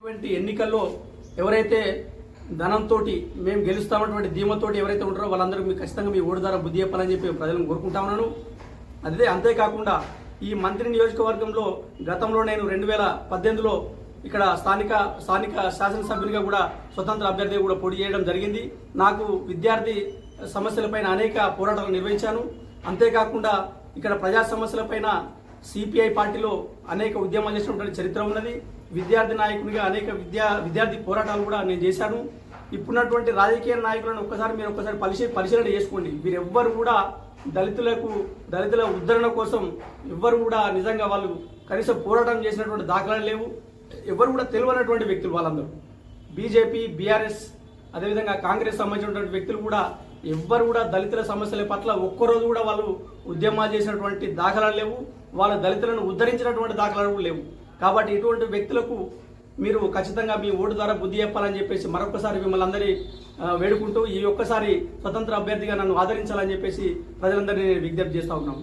ఇటువంటి ఎన్నికల్లో ఎవరైతే ధనంతో మేము గెలుస్తామన్నటువంటి ధీమతోటి ఎవరైతే ఉంటారో వాళ్ళందరూ మీకు ఖచ్చితంగా మీ ఓటు ద్వారా బుద్ధి చెప్పాలని చెప్పి ప్రజలను కోరుకుంటా ఉన్నాను. అదే అంతేకాకుండా ఈ మంత్రి నియోజకవర్గంలో గతంలో నేను రెండు వేల పద్దెనిమిదిలో ఇక్కడ స్థానిక స్థానిక శాసనసభ్యునిగా కూడా స్వతంత్ర అభ్యర్థిగా కూడా పోటీ చేయడం జరిగింది. నాకు విద్యార్థి సమస్యలపైన అనేక పోరాటాలు నిర్వహించాను. అంతేకాకుండా ఇక్కడ ప్రజా సమస్యలపైన సిపిఐ పార్టీలో అనేక ఉద్యమాలు చేసినటువంటి చరిత్ర ఉన్నది. విద్యార్థి నాయకునిగా అనేక విద్యా విద్యార్థి పోరాటాలు కూడా నేను చేశాను. ఇప్పుడున్నటువంటి రాజకీయ నాయకులను ఒక్కసారి మీరు ఒక్కసారి పరిశీ పరిశీలన చేసుకోండి. వీరెవ్వరు కూడా దళితులకు దళితుల ఉద్ధరణ కోసం ఎవ్వరు కూడా నిజంగా వాళ్ళు కనీసం పోరాటం చేసినటువంటి దాఖలాలు లేవు. ఎవరు కూడా తెలియనటువంటి వ్యక్తులు వాళ్ళందరూ. బీజేపీ బీఆర్ఎస్ అదేవిధంగా కాంగ్రెస్ సంబంధించినటువంటి వ్యక్తులు కూడా ఎవ్వరు కూడా దళితుల సమస్యల పట్ల ఒక్కరోజు కూడా వాళ్ళు ఉద్యమాలు చేసినటువంటి దాఖలాలు లేవు. వాళ్ళ దళితులను ఉద్ధరించినటువంటి దాఖలాలు కూడా లేవు. కాబట్టి ఇటువంటి వ్యక్తులకు మీరు ఖచ్చితంగా మీ ఓటు ద్వారా బుద్ధి చెప్పాలని చెప్పేసి మరొకసారి మిమ్మల్ని అందరి వేడుకుంటూ ఈ ఒక్కసారి స్వతంత్ర అభ్యర్థిగా నన్ను ఆదరించాలని చెప్పేసి ప్రజలందరినీ నేను విజ్ఞప్తి చేస్తా ఉన్నాను.